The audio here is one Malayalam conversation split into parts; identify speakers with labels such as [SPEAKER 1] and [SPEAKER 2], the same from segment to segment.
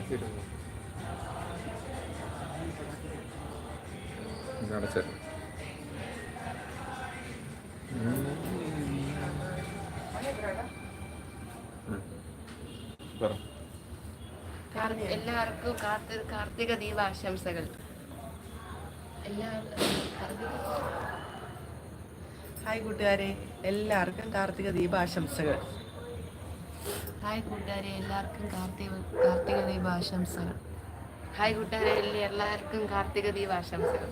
[SPEAKER 1] എടാ എണ്ണ ഇങ്ങോട്ടല്ലോ ഒരു സൈഡിലാണ് വ്യൂ രണ്ടും അണഞ്ഞു ഇവിടെ
[SPEAKER 2] കത്തിയിരുന്നു അടച്ച പറ
[SPEAKER 3] കാർ- എല്ലാവർക്കും കാർത്തി- കാർത്തിക ദീപാശംസകൾ എല്ലാ
[SPEAKER 1] ഹായ് കൂട്ടുകാരെ. എല്ലാവർക്കും കാർത്തിക ദീപാശംസകൾ
[SPEAKER 3] ഹായ് കൂട്ടുകാരെ എല്ലാവർക്കും കാർത്തിക കാർത്തിക ദീപാശംസകൾ ഹായ് കൂട്ടുകാരെ എല്ലാവർക്കും കാർത്തിക ദീപാശംസകൾ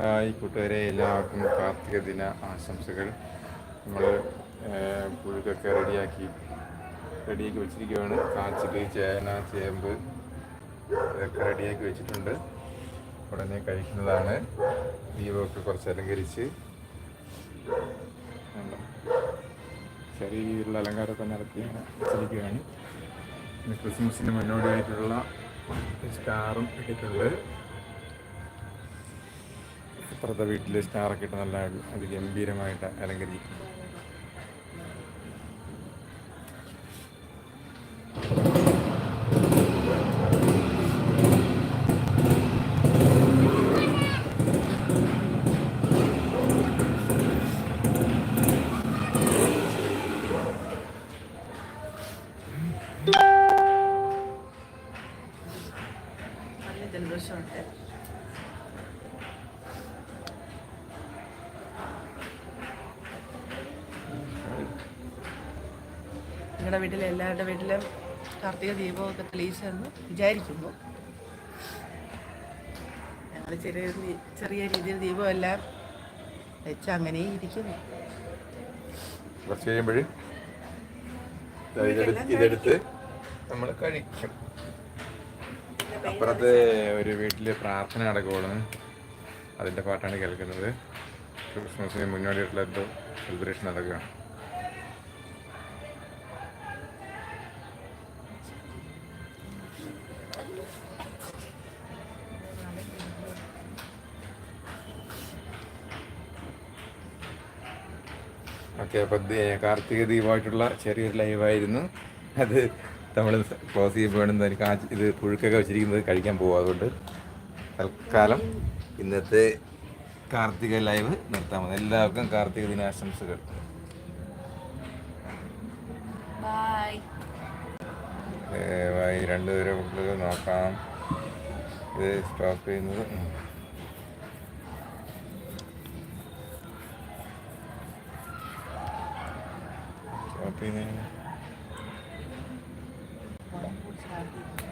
[SPEAKER 2] ഹായ് കൂട്ടുകാരെ എല്ലാവർക്കും കാർത്തിക ദിന ആശംസകൾ. നമ്മൾ പുഴുക്കൊക്കെ റെഡിയാക്കി റെഡിയാക്കി വെച്ചിരിക്കുകയാണ്. കാച്ചിൽ ചേന ചേമ്പ് ഇതൊക്കെ റെഡിയാക്കി വെച്ചിട്ടുണ്ട്. ഉടനെ കഴിക്കുന്നതാണ്. ദീപമൊക്കെ കുറച്ച് അലങ്കരിച്ച്? ചെറിയ രീതിയിലുള്ള അലങ്കാരമൊക്കെ നടത്തി വെച്ചിരിക്കുകയാണ്. പിന്നെ ക്രിസ്മസിന് മുന്നോടിയായിട്ടുള്ള സ്റ്റാറും ഇട്ടിട്ടുണ്ട്. ഇപ്പുറത്തെ വീട്ടിലെ സ്റ്റാറൊക്കെ ഇട്ട് നല്ല അതിഗംഭീരമായിട്ട് അലങ്കരിക്കും
[SPEAKER 1] ജലദോഷമുണ്ട് നിങ്ങളുടെ വീട്ടിലെ എല്ലാവരുടെ വീട്ടിലും കാർത്തിക ദീപമൊക്കെ തെളിയിച്ചെന്ന് വിചാരിക്കുന്നു. ഞങ്ങൾ ചെറിയ ചെറിയ രീതിയിൽ ദീപമെല്ലാം വെച്ച് അങ്ങനെ ഇരിക്കുന്നു.
[SPEAKER 2] കുറച്ച് കഴിയുമ്പോഴേ ഇതെടുത്ത് നമ്മൾ കഴിക്കും. അപ്പുറത്ത് ഒരു വീട്ടിൽ പ്രാർത്ഥന നടക്കുകയാണ് അതിന്റെ പാട്ടാണ് കേൾക്കുന്നത്. ക്രിസ്മസിന് മുന്നോടിയായിട്ടുള്ള എന്തോ സെലിബ്രേഷൻ നടക്കുകയാണ്. ഓക്കെ അപ്പം കാർത്തിക ദീപമായിട്ടുള്ള ചെറിയൊരു ലൈവായിരുന്നു അത് നമ്മൾ ക്ലോസ് ചെയ്യുമ്പോൾ എനിക്ക് ആ ഇത് പുഴുക്കൊക്കെ വെച്ചിരിക്കുന്നത് കഴിക്കാൻ പോകും. അതുകൊണ്ട് തൽക്കാലം ഇന്നത്തെ കാർത്തിക ലൈവ് നിർത്താൻ മതി എല്ലാവർക്കും കാർത്തിക ദിനാശംസകൾ. ദയവായി രണ്ടുപേരെ കുട്ടികൾ നോക്കാം. ഇത് സ്റ്റോപ്പ് ചെയ്യുന്നത്. സ്റ്റോപ്പ് ചെയ്യുന്നതിന് Thank you.